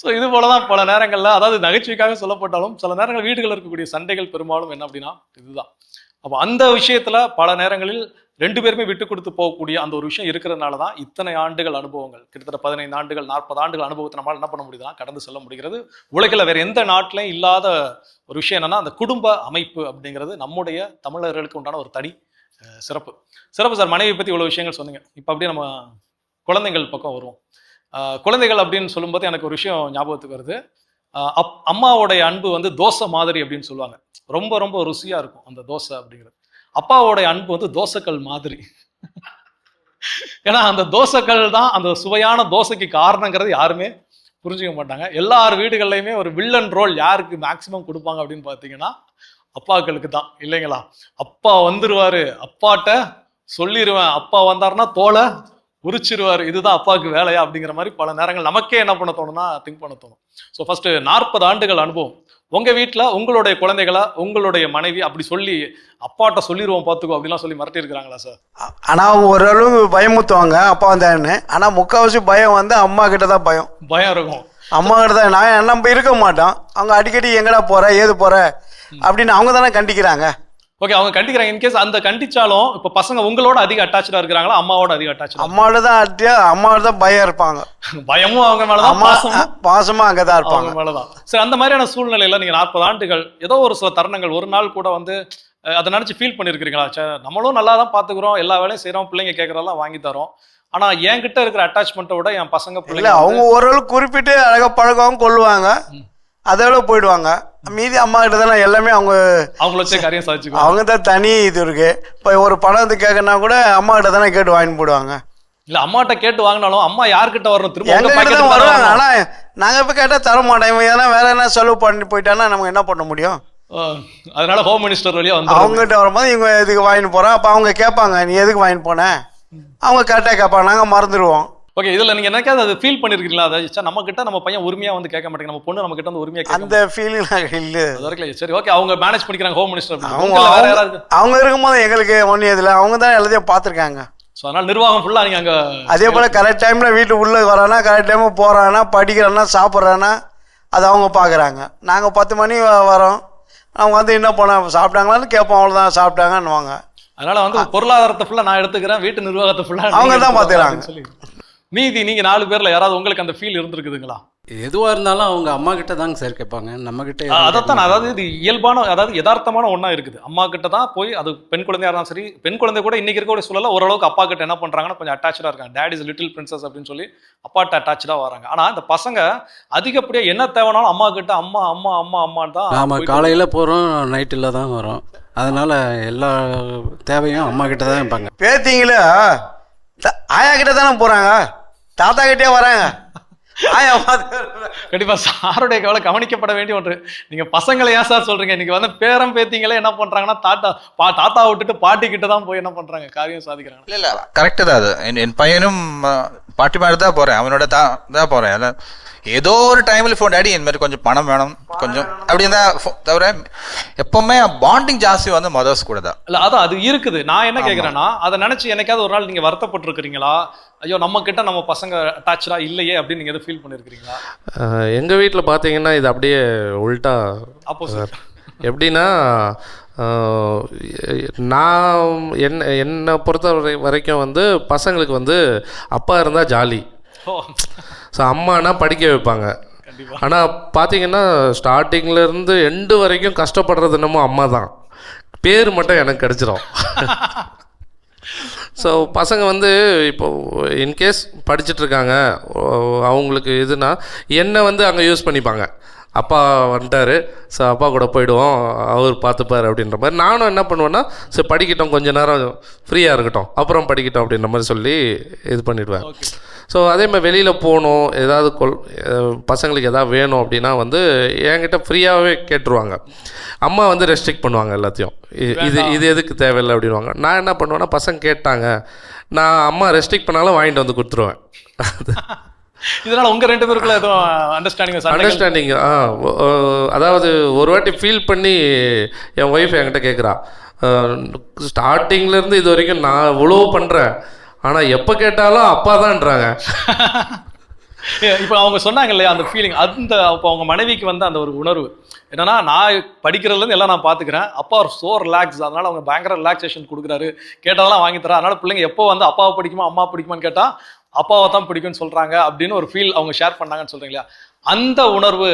ஸோ இது போலதான் பல நேரங்கள்ல அதாவது நகைச்சுவைக்காக சொல்லப்பட்டாலும் சில நேரங்கள் வீடுகளில் இருக்கக்கூடிய சண்டைகள் பெரும்பாலும் என்ன அப்படின்னா இதுதான். அப்போ அந்த விஷயத்துல பல நேரங்களில் ரெண்டு பேருமே விட்டு கொடுத்து போகக்கூடிய அந்த ஒரு விஷயம் இருக்கிறதுனால தான் இத்தனை ஆண்டுகள் அனுபவங்கள் கிட்டத்தட்ட பதினைந்து ஆண்டுகள் நாற்பது ஆண்டுகள் அனுபவத்தை நம்மளால் என்ன பண்ண முடியுதுன்னா கடந்து செல்ல முடிகிறது. உலகில் வேற எந்த நாட்டிலையும் இல்லாத ஒரு விஷயம் என்னன்னா அந்த குடும்ப அமைப்பு அப்படிங்கிறது நம்முடைய தமிழர்களுக்கு உண்டான ஒரு தனி சிறப்பு. சிறப்பு சார் மனைவி பத்தி இவ்வளவு விஷயங்கள் சொன்னீங்க. இப்போ அப்படியே நம்ம குழந்தைகள் பக்கம் வருவோம். குழந்தைகள் அப்படின்னு சொல்லும்போது எனக்கு ஒரு விஷயம் ஞாபகத்துக்கு வருது. அப் அம்மாவோடைய அன்பு வந்து தோசை மாதிரி அப்படின்னு சொல்லுவாங்க. ரொம்ப ரொம்ப ருசியா இருக்கும் அந்த தோசை அப்படிங்கிறது. அப்பாவோடைய அன்பு வந்து தோசைக்கல் மாதிரி. ஏன்னா அந்த தோசைக்கல் தான் அந்த சுவையான தோசைக்கு காரணங்கிறது யாருமே புரிஞ்சுக்க மாட்டாங்க. எல்லார் வீடுகள்லையுமே ஒரு வில்லன் ரோல் யாருக்கு மேக்சிமம் கொடுப்பாங்க அப்படின்னு பார்த்தீங்கன்னா அப்பாக்களுக்கு தான் இல்லைங்களா? அப்பா வந்துருவாரு அப்பாட்ட சொல்லிடுவேன் அப்பா வந்தாருன்னா தோலை உரிச்சிருவாரு. இதுதான் அப்பாவுக்கு வேலையா அப்படிங்கிற மாதிரி பல நேரங்கள் நமக்கே என்ன பண்ண தோணும்னா திங்க் பண்ண தோணும். ஸோ ஃபர்ஸ்ட் நாற்பது ஆண்டுகள் அனுபவம். உங்க வீட்ல உங்களுடைய குழந்தைகளா உங்களுடைய மனைவி அப்படி சொல்லி அப்பாட்ட சொல்லிடுவோம் பார்த்துக்கோ அப்படிலாம் சொல்லி மிரட்டி இருக்கிறாங்களா சார் ஆனால் ஓரளவு பயமுத்துவாங்க அப்பா வந்தாருன்னு. ஆனால் முக்கால்வாசி பயம் வந்து அம்மா கிட்ட தான் பயம். பயம் இருக்கும். அம்மா கிட்ட தான் நான் நம்ம இருக்க மாட்டோம். அவங்க அடிக்கடி எங்கடா போற ஏது போற? அப்படின்னு அவங்க தானே கண்டிக்கிறாங்க. ஓகே அவங்க கண்டிக்கிறாங்க. இன்கேஸ் அந்த கண்டிச்சாலும் இப்ப பசங்க உங்களோட அதிக அட்டாச்சா இருக்கிறாங்களா? அம்மாவோட அதிக அட்டாச்சா அம்மாவோட தான் அட்டியா அம்மாவோட தான் பயம் இருப்பாங்க. பயமும் அவங்க மேலதான் பாசமும் பாசமா அங்கே தான் இருப்பாங்க. மேலதான் சரி அந்த மாதிரியான சூழ்நிலையில நீங்க நாற்பது ஆண்டுகள் ஏதோ ஒரு சில தருணங்கள் ஒரு நாள் கூட வந்து அதை நினைச்சு ஃபீல் பண்ணிருக்கீங்களா ச்சே நம்மளும் நல்லா தான் பாத்துக்கிறோம் எல்லா வேலையும் செய்றோம் பிள்ளைங்க கேட்கறதெல்லாம் வாங்கி தரோம். ஆனா என்கிட்ட இருக்கிற அட்டாச்மெண்ட்டை விட என் பசங்க பிள்ளைங்க அவங்க ஓரளவு குறிப்பிட்டு அழகா பழகவும் கொள்ளுவாங்க. அதோட போயிடுவாங்க. மீதி அம்மா கிட்ட தானே எல்லாமே அவங்க அவங்கள வச்சே காரியம் சாதிச்சுக்கோ அவங்க தான் தனி இது இருக்கு. இப்போ ஒரு பணம் வந்து கேட்கனா கூட அம்மா கிட்ட தானே கேட்டு வாங்கிட்டு போடுவாங்க இல்ல அம்மாட்ட கேட்டு வாங்கினாலும் அம்மா யார்கிட்ட வரணும்? திரும்ப எங்க வருவாங்க. ஆனா நாங்க இப்ப கேட்டா தர மாட்டோம். ஏன்னா வேற என்ன செலவு பண்ணி போயிட்டான்னா நம்ம என்ன பண்ண முடியும்? அதனால ஹோம் மினிஸ்டர் வழியா வந்து அவங்ககிட்ட வரும்போது இவங்க எதுக்கு வாங்கிட்டு போகிறோம் அப்போ அவங்க கேட்பாங்க நீ எதுக்கு வாங்கிட்டு போன? அவங்க கரெக்டாக கேட்பாங்க. நாங்கள் மறந்துடுவோம். ஓகே இதுல நீங்க என்னைக்காவது அது ஃபீல் பண்ணிருக்கீங்களா? அதை நம்ம கிட்ட நம்ம பையன் உரிமையா வந்து கேட்க மாட்டேங்க நம்ம பொண்ணு நம்ம கிட்ட வந்து உரிமையா கேட்க அந்த ஃபீலிங் நாங்கள் இல்லை. வரைக்கும் இல்லை. சரி ஓகே அவங்க மேனேஜ் பண்ணிக்கிறாங்க ஹோம் மினிஸ்டர் அவங்க அவங்க- இருக்கும்போது எங்களுக்கு ஒன்றும் இதில் அவங்க தான் எல்லாத்தையும் பார்த்துருக்காங்க. ஸோ அதனால நிர்வாகம் ஃபுல்லா நீங்க அங்க அதே போல் கரெக்ட் டைமில் வீட்டுக்கு உள்ளே வரானா கரெக்ட் டைமில் போகிறானா படிக்கிறானா சாப்பிட்றானா அது அவங்க பார்க்குறாங்க. நாங்கள் பத்து மணி வரோம். அவங்க வந்து என்ன பண்ண சாப்பிட்டாங்களான்னு கேட்போம். அவ்வளோதான் சாப்பிட்டாங்கன்னுவாங்க. அதனால வந்து பொருளாதாரத்தை ஃபுல்லா நான் எடுத்துக்கிறேன். வீட்டு நிர்வாகத்தை ஃபுல்லா அவங்க தான் பார்த்துக்கறாங்க. மீதி நீங்க நாலு பேர்ல யாராவது உங்களுக்கு அந்த ஃபீல் இருந்திருக்குதுங்களா? எதுவாக இருந்தாலும் அவங்க அம்மா கிட்ட தாங்க சார் கேட்பாங்க. நம்மக்கிட்ட அஹ் அதைத்தான் நான் அதாவது இது இயல்பான அதாவது யதார்த்தமான ஒண்ணா இருக்குது. அம்மா கிட்ட தான் போய் அது பெண் குழந்தையா இருந்தாலும் சரி பெண் குழந்தை கூட இன்னைக்கு இருக்கக்கூடிய சூழல்ல ஓரளவுக்கு அப்பா கிட்ட என்ன பண்றாங்கன்னா கொஞ்சம் அட்டாச்சா இருக்காங்க. டேட் இஸ் லிட்டில் பிரின்சஸ் அப்படின்னு சொல்லி அப்பாட்ட அட்டாச்சா வராங்க. ஆனா இந்த பசங்க அதிகப்படியா என்ன தேவைனாலும் அம்மா கிட்ட அம்மா அம்மா அம்மா அம்மான்னு தான் நாம் காலையில் போகிறோம் நைட்டில் தான் வரோம். அதனால் எல்லா தேவையும் அம்மா கிட்ட தான் வைப்பாங்க பேத்திங்களே? ஆயா கிட்ட தானே போகிறாங்க தாத்தா கிட்டே வராங்க. கண்டிப்பா சாருடைய கவலை கவனிக்கப்பட வேண்டிய ஒன்று. நீங்க பசங்களை ஏன் சார் சொல்றீங்க? இன்னைக்கு வந்து பேரம் பேத்திங்களே என்ன பண்றாங்கன்னா தாத்தா பா தாத்தா விட்டுட்டு பாட்டி கிட்ட தான் போய் என்ன பண்றாங்க? காரியம் சாதிக்கிறாங்க. இல்லை இல்லை கரெக்டு தான் அது. என் பையனும் பாட்டி மாதிரி தான் போகிறேன் அவனோட தான் தான் போகிறேன் அதான் ஏதோ ஒரு டைமில் ஃபோன் டாடி இந்த மாதிரி கொஞ்சம் பணம் வேணும் கொஞ்சம் அப்படின்னு தான் தவிர எப்பவுமே பாண்டிங் ஜாஸ்தி வந்து மதர்ஸ் கூட தான். இல்ல அதான் அது இருக்குது. நான் என்ன கேக்குறேன்னா அதை நினைச்சு என்னைக்காவது ஒரு நாள் நீங்க வருத்தப்பட்டிருக்கிறீங்களா? ஐயோ நம்ம கிட்ட நம்ம பசங்க அட்டாச்சா இல்லையே அப்படின்னு நீங்க எதுவும் ஃபீல் பண்ணிருக்கீங்களா எங்கள் வீட்டில் பார்த்தீங்கன்னா இது அப்படியே உல்ட்டா ஆப்போசிட் எப்படின்னா நான் என்ன என்னை பொறுத்த வரை வரைக்கும் வந்து பசங்களுக்கு வந்து அப்பா இருந்தால் ஜாலி. ஸோ அம்மானா படிக்க வைப்பாங்க. ஆனால் பார்த்தீங்கன்னா ஸ்டார்டிங்ல இருந்து எண்டு வரைக்கும் கஷ்டப்படுறது என்னமோ அம்மா தான். பேர் மட்டும் எனக்கு கிடச்சிரும். ஸோ பசங்க வந்து இப்போ இன்கேஸ் படிச்சுட்டு இருக்காங்க ஓ, அவங்களுக்கு இதுனா என்னை வந்து அங்கே யூஸ் பண்ணிப்பாங்க. அப்பா வந்துட்டாரு. ஸோ அப்பா கூட போயிடுவோம். அவர் பார்த்துப்பார் அப்படின்ற மாதிரி. நானும் என்ன பண்ணுவேன்னா சரி படிக்கட்டும் கொஞ்ச நேரம் ஃப்ரீயாக இருக்கட்டும். அப்புறம் படிக்கட்டும் அப்படின்ற மாதிரி சொல்லி இது பண்ணிடுவேன். ஸோ அதே மாதிரி வெளியில் போகணும். ஏதாவது கொள் அஹ் பசங்களுக்கு எதாவது வேணும் அப்படின்னா வந்து என்கிட்ட ஃப்ரீயாகவே கேட்டுருவாங்க. அம்மா வந்து ரெஸ்ட்ரிக்ட் பண்ணுவாங்க எல்லாத்தையும். இது இது எதுக்கு தேவையில்லை அப்படின்வாங்க நான் என்ன பண்ணுவேன்னா பசங்க கேட்டாங்க. நான் அம்மா ரெஸ்ட்ரிக்ட் பண்ணாலும் வாங்கிட்டு வந்து கொடுத்துருவேன். இதனால உங்க ரெண்டு பேருக்குள்ள எதுவும் அண்டர்ஸ்டாண்டிங் அண்டர்ஸ்டாண்டிங் அதாவது ஒரு வாட்டி ஃபீல் பண்ணி என் ஒய்ஃப் என்கிட்ட கேட்குறா ஸ்டார்டிங்லேருந்து இது வரைக்கும் நான் இவ்வளோ பண்ணுறேன் ஆனால் எப்போ கேட்டாலும் அப்பா தான்ன்றாங்க இப்போ அவங்க சொன்னாங்க இல்லையா அந்த ஃபீலிங் அந்த அப்போ அவங்க மனைவிக்கு வந்து அந்த ஒரு உணர்வு. என்னன்னா நான் படிக்கிறதுல இருந்து எல்லாம் நான் பாத்துக்கிறேன். அப்பா ஒரு சோ ரிலாக்ஸ் அதனால அவங்க பயங்கர ரிலாக்ஸேஷன் கொடுக்குறாரு. கேட்டதெல்லாம் வாங்கி தரா அதனால பிள்ளைங்க எப்போ வந்து அப்பாவை பிடிக்குமா அம்மா பிடிக்குமான்னு கேட்டா அப்பாவை தான் பிடிக்கும்னு சொல்றாங்க அப்படின்னு ஒரு ஃபீல் அவங்க ஷேர் பண்ணாங்கன்னு சொல்றீங்களா அந்த உணர்வு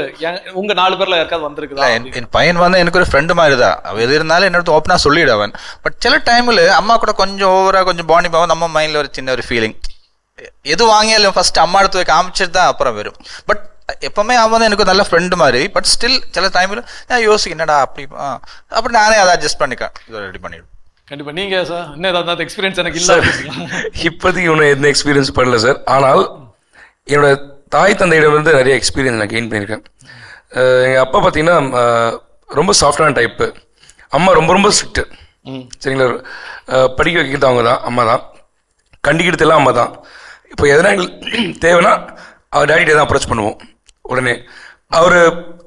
உங்க நாலு பேர்ல யாருக்காவது வந்திருக்குதா? என் என் பையன் வந்து எனக்கு ஒரு ஃப்ரெண்டு மாதிரி தான். அவன் எது இருந்தாலும் என்னோட ஓப்பனாக சொல்லிடுவன் பட் சில டைமில் அம்மா கூட கொஞ்சம் ஓவரா கொஞ்சம் பாண்டி போகும் நம்ம மைண்டில் ஒரு சின்ன ஒரு ஃபீலிங் எது வாங்கியாலும் ஃபர்ஸ்ட் அம்மா எடுத்து காமிச்சிட்டு தான் அப்புறம் வரும். பட் எப்பவுமே அவன் வந்து எனக்கு ஒரு நல்ல ஃப்ரெண்டு மாதிரி. பட் ஸ்டில் சில டைமில் நான் யோசிக்க என்னடா அப்படி ஆ. அப்படி நானே அதை அட்ஜஸ்ட் பண்ணிக்கேன் ரெடி பண்ணிடுவேன் கண்டிப்பா. நீங்க சார் இன்னும் ஏதாவது எக்ஸ்பீரியன்ஸ் எனக்கு இல்ல. இப்போதைக்கு ஒன்றும் எந்த எக்ஸ்பீரியன்ஸ் பண்ணல சார் ஆனால் என்னோட தாய் தந்தையிடமிருந்து நிறைய எக்ஸ்பீரியன்ஸ் நான் கெயின் பண்ணியிருக்கேன். அஹ் எங்க அப்பா பார்த்தீங்கன்னா ரொம்ப சாஃப்டான டைப்பு அம்மா ரொம்ப ரொம்ப ஸ்ட்ரிக்ட்டு சரிங்களா? படிக்க வைக்கிறது அவங்க தான் அம்மா தான். கண்டிக்கிறது எல்லாம் அம்மா தான். இப்போ எதனா எங்களுக்கு தேவைன்னா அவர் டேடிட்டே தான் அப்ரோச் பண்ணுவோம் உடனே. அவர்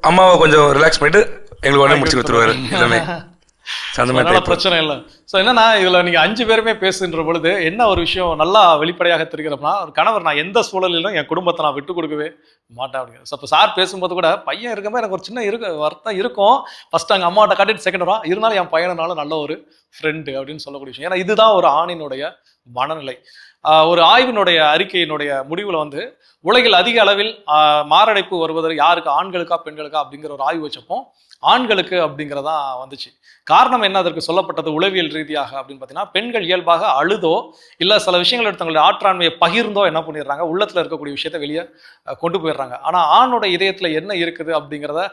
அம்மாவை கொஞ்சம் ரிலாக்ஸ் பண்ணிட்டு எங்களுக்கு உடனே முடிச்சு கொடுத்துருவாரு எல்லாமே. அந்த மாதிரி. பிரச்சனை இல்லை. ஸோ என்னன்னா இதில் நீங்கள் அஞ்சு பேருமே பேசுகின்ற பொழுது என்ன ஒரு விஷயம் நல்லா வெளிப்படையாக தெரிகிறோம்னா ஒரு கணவர் நான் எந்த சூழலிலும் என் குடும்பத்தை நான் விட்டு கொடுக்கவே மாட்டேன் அப்படிங்க ஸோ இப்போ சார் பேசும்போது கூட பையன் இருக்கும்போது எனக்கு ஒரு சின்ன இருக்கு வருத்தம் இருக்கும். ஃபர்ஸ்ட் அங்கே அம்மாட்ட காட்டிட்டு செகண்ட் வரும் இருந்தாலும் என் பையனால நல்ல ஒரு ஃப்ரெண்டு அப்படின்னு சொல்லக்கூடிய விஷயம். ஏன்னா இதுதான் ஒரு ஆணினுடைய மனநிலை. ஒரு ஆய்வினுடைய அறிக்கையினுடைய முடிவில் வந்து உலகில் அதிக அளவில் மாரடைப்பு வருவது யாருக்கு ஆண்களுக்கா பெண்களுக்கா அப்படிங்கிற ஒரு ஆய்வு வச்சப்போ ஆண்களுக்கு அப்படிங்கிறதா வந்துச்சு. காரணம் என்ன? அதற்கு சொல்லப்பட்டது உளவியல் ரீதியாக அப்படின்னு பார்த்தீங்கன்னா பெண்கள் இயல்பாக அழுதோ இல்லை சில விஷயங்கள் எடுத்தவங்களுடைய ஆற்றாண்மையை பகிர்ந்தோ என்ன பண்ணிடுறாங்க? உள்ளத்தில் இருக்கக்கூடிய விஷயத்தை வெளியே கொண்டு போயிடுறாங்க. ஆனால் ஆணோட இதயத்தில் என்ன இருக்குது அப்படிங்கிறத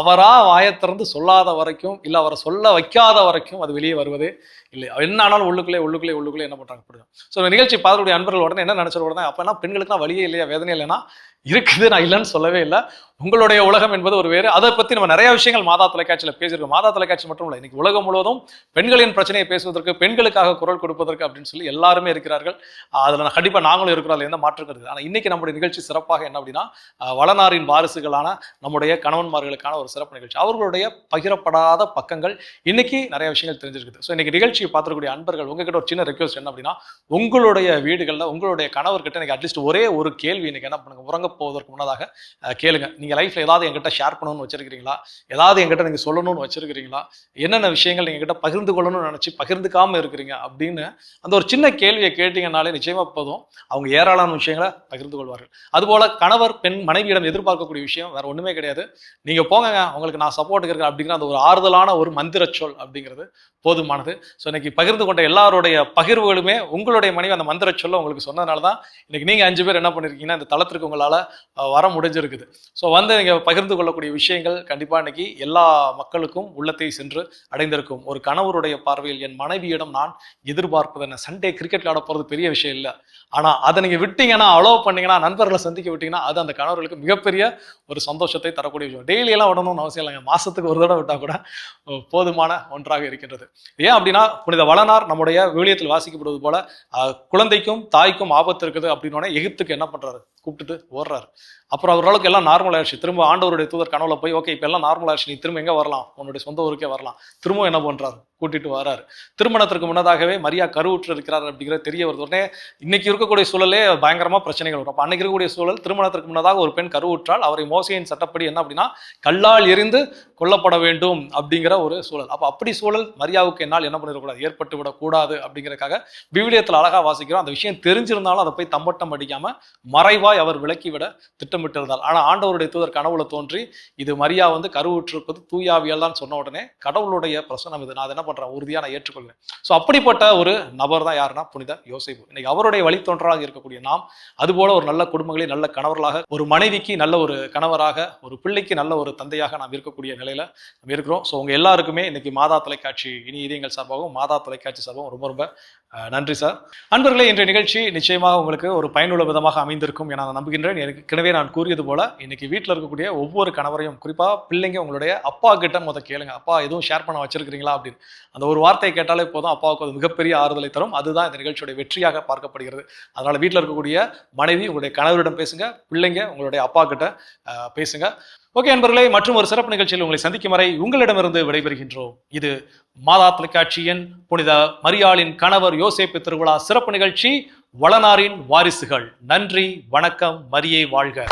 அவரா வாயத்திறந்து சொல்லாத வரைக்கும் இல்லை அவரை சொல்ல வைக்காத வரைக்கும் அது வெளியே வருவது இல்லை. என்ன ஆனாலும் உள்ளுக்குள்ளே உள்ளுக்குள்ளே உள்ளுக்குள்ளே என்ன பண்ணுறாங்க ஸோ நிகழ்ச்சி பார்த்து அன்பர்கள் உடனே என்ன நினைச்சிட உடனே அப்போனா பெண்களுக்குலாம் வழியே இல்லையா? வேதனை இல்லைன்னா இருக்குது நான் இல்லைன்னு சொல்லவே இல்லை. உங்களுடைய உலகம் என்பது ஒரு வேறு. அதை பற்றி நம்ம நிறைய விஷயங்கள் மாதா தொலைக்காட்சியில் பேசியிருக்கோம். மாதா தொலைக்காட்சி மட்டும் இல்லை இன்னைக்கு உலகம் முழுவதும் பெண்களின் பிரச்சனையை பேசுவதற்கு பெண்களுக்காக குரல் கொடுப்பதற்கு அப்படின்னு சொல்லி எல்லாருமே இருக்கிறார்கள். அதில் நான் கண்டிப்பாக நாங்களும் இருக்கிறோம். அதுல எந்த மாற்றம் இருக்குது ஆனால் இன்னைக்கு நம்முடைய நிகழ்ச்சி சிறப்பாக என்ன அப்படின்னா வளனாரின் வாரிசுகளான நம்முடைய கணவன்மார்களுக்கான ஒரு சிறப்பு நிகழ்ச்சி. அவர்களுடைய பகிரப்படாத பக்கங்கள் இன்னைக்கு நிறைய விஷயங்கள் தெரிஞ்சிருக்குது. ஸோ இன்னைக்கு நிகழ்ச்சியை பார்த்துக்கூடிய அன்பர்கள் உங்ககிட்ட ஒரு சின்ன ரெக்வஸ்ட் என்ன அப்படின்னா உங்களுடைய வீடுகளில் உங்களுடைய கணவர்கிட்ட இன்னைக்கு அட்லீஸ்ட் ஒரே ஒரு கேள்வி இன்னைக்கு என்ன பண்ணுங்க உறங்க போவதற்கு முன்னதாக கேளுங்க. நீங்க லைஃப்ல ஏதாவது என்கிட்ட ஷேர் பண்ணணும்னு வச்சிருக்கீங்களா ஏதாவது என்கிட்ட நீங்க சொல்லணும்னு வச்சிருக்கீங்களா என்னென்ன விஷயங்கள் நீங்க கிட்ட பகிர்ந்து கொள்ளணும்னு நினைச்சு பகிர்ந்துக்காம இருக்கிறீங்க அப்படின்னு அந்த ஒரு சின்ன கேள்வியை கேட்டீங்கனாலே நிச்சயமா போதும். அவங்க ஏராளமான விஷயங்களை பகிர்ந்து கொள்வார்கள். அதுபோல கணவர் பெண் மனைவியிடம் எதிர்பார்க்கக்கூடிய விஷயம் வேற ஒண்ணுமே கிடையாது. நீங்க போங்க உங்களுக்கு நான் சப்போர்ட் இருக்கேன் அப்படிங்கிற அந்த ஒரு ஆறுதலான ஒரு மந்திர சொல் அப்படிங்கிறது போதுமானது. ஸோ இன்னைக்கு பகிர்ந்து கொண்ட எல்லாருடைய பகிர்வுகளுமே உங்களுடைய மனைவி அந்த மந்திர சொல்ல உங்களுக்கு சொன்னதுனால தான் இன்னைக்கு நீங்க அஞ்சு பேர் என்ன பண்ணிருக்கீங்கன்னா இந்த தளத்திற்கு உங்களால அஹ், வர முடிஞ்சிருக்குது. ஸோ வந்து நீங்கள் பகிர்ந்து கொள்ளக்கூடிய விஷயங்கள் கண்டிப்பா இன்னைக்கு எல்லா மக்களுக்கும் உள்ளத்தை சென்று அடைந்திருக்கும். ஒரு கணவருடைய பார்வையில் என் மனைவியிடம் நான் எதிர்பார்ப்பது என்ன? சண்டே கிரிக்கெட் விளையாட போறது பெரிய விஷயம் இல்லை. ஆனால் அதை நீங்கள் விட்டீங்கன்னா அலோவ் பண்ணீங்கன்னா நண்பர்களை சந்திக்க விட்டீங்கன்னா அது அந்த கணவர்களுக்கு மிகப்பெரிய ஒரு சந்தோஷத்தை தரக்கூடிய விஷயம். டெய்லியெல்லாம் விடணும்னு அவசியம் இல்லைங்க. மாதத்துக்கு ஒரு தடவை விட்டால் கூட போதுமான ஒன்றாக இருக்கின்றது. ஏன் அப்படின்னா புனித வளனார் நம்முடைய விழியத்தில் வாசிக்கப்படுவது போல குழந்தைக்கும் தாய்க்கும் ஆபத்து இருக்குது அப்படின்னோடனே எகிப்துக்கு என்ன பண்ணுறாரு கூப்பிட்டுட்டு ஓடுறாரு. அப்புறம் அவரளவுக்கு எல்லாம் நார்மல் ஆயிடுச்சு. திரும்ப ஆண்டவருடைய தூதர் கனவுல போய் ஓகே இப்போ எல்லாம் நார்மல் ஆயிடுச்சு. நீ திரும்ப எங்கே வரலாம்? உன்னுடைய சொந்த ஊருக்கே வரலாம். திரும்ப என்ன பண்ணுறாரு கூட்டிட்டு வராரு. திருமணத்திற்கு முன்னதாகவே மரியா கருவுற்று இருக்கிறார் அப்படிங்கிற தெரிய வருது. உடனே இன்னைக்கு இருக்கக்கூடிய சூழலே பயங்கரமா பிரச்சனைகள் வரும். அன்னைக்கு இருக்கக்கூடிய சூழல் திருமணத்திற்கு முன்னதாக ஒரு பெண் கருவுற்றால் அவரை மோசையின் சட்டப்படி என்ன அப்படின்னா கல்லால் எரிந்து கொல்லப்பட வேண்டும் அப்படிங்கிற ஒரு சூழல். அப்ப அப்படி சூழல் மரியாவுக்கு என்னால் என்ன பண்ணிடக்கூடாது? ஏற்பட்டு விடக்கூடாது அப்படிங்கறதுக்காக விவிலியத்தில் அழகா வாசிக்கிறோம். அந்த விஷயம் தெரிஞ்சிருந்தாலும் அதை போய் தம்பட்டம் அடிக்காம மறைவாய் அவர் விலக்கிவிட திட்டமிட்டிருந்தார். ஆனா ஆண்டவருடைய தூதர் கனவுல தோன்றி இது மரியா வந்து கருவுற்றிருப்பது தூயாவியல் தான் சொன்ன உடனே கடவுளுடைய பிரசனம் இது. நான் என்ன பண்றேன் உறுதியா நான் ஏற்றுக்கொள்கிறேன் ஸோ அப்படிப்பட்ட ஒரு நபர் தான் யாருன்னா புனித யோசிப்பு. இன்னைக்கு அவருடைய வழித்தோன்றலாக இருக்கக்கூடிய நாம் அதுபோல ஒரு நல்ல குடும்பங்களில் நல்ல கணவர்களாக ஒரு மனைவிக்கு நல்ல ஒரு கணவராக ஒரு பிள்ளைக்கு நல்ல ஒரு தந்தையாக நாம் இருக்கக்கூடிய நிலையில நம்ம இருக்கிறோம். ஸோ உங்க எல்லாருக்குமே இன்னைக்கு மாதா தொலைக்காட்சி இனி இதயங்கள் சார்பாகவும் மாதா தொலைக்காட்சி சார்பாகவும் ரொம்ப ரொம்ப நன்றி சார். அன்பர்களே இன்றைய நிகழ்ச்சி நிச்சயமாக உங்களுக்கு ஒரு பயனுள்ள விதமாக அமைந்திருக்கும் என நான் நம்புகின்றேன். ஏற்கனவே நான் கூறியது போல இன்னைக்கு வீட்டில் இருக்கக்கூடிய ஒவ்வொரு கணவரையும் குறிப்பாக பிள்ளைங்க உங்களுடைய அப்பா கிட்ட முத கேளுங்க. அப்பா எதுவும் ஷேர் பண்ண வச்சிருக்கிறீங்களா அப்படின்னு. அந்த ஒரு வார்த்தையை கேட்டாலே போதும் அப்பாவுக்கு அது மிகப்பெரிய ஆறுதலை தரும். அதுதான் இந்த நிகழ்ச்சியுடைய வெற்றியாக பார்க்கப்படுகிறது. அதனால வீட்டில் இருக்கக்கூடிய மனைவி உங்களுடைய கணவரிடம் பேசுங்க பிள்ளைங்க உங்களுடைய அப்பா கிட்ட பேசுங்க. ஓகே நண்பர்களே மற்றும் ஒரு சிறப்பு நிகழ்ச்சியில் உங்களை சந்திக்கும் வரை உங்களிடமிருந்து விடைபெறுகின்றோம். இது மாதா தொலைக்காட்சியின் புனித மரியாளின் கணவர் யோசேப்பு திருவிழா சிறப்பு நிகழ்ச்சி வளனாரின் வாரிசுகள். நன்றி வணக்கம் மரியை வாழ்க.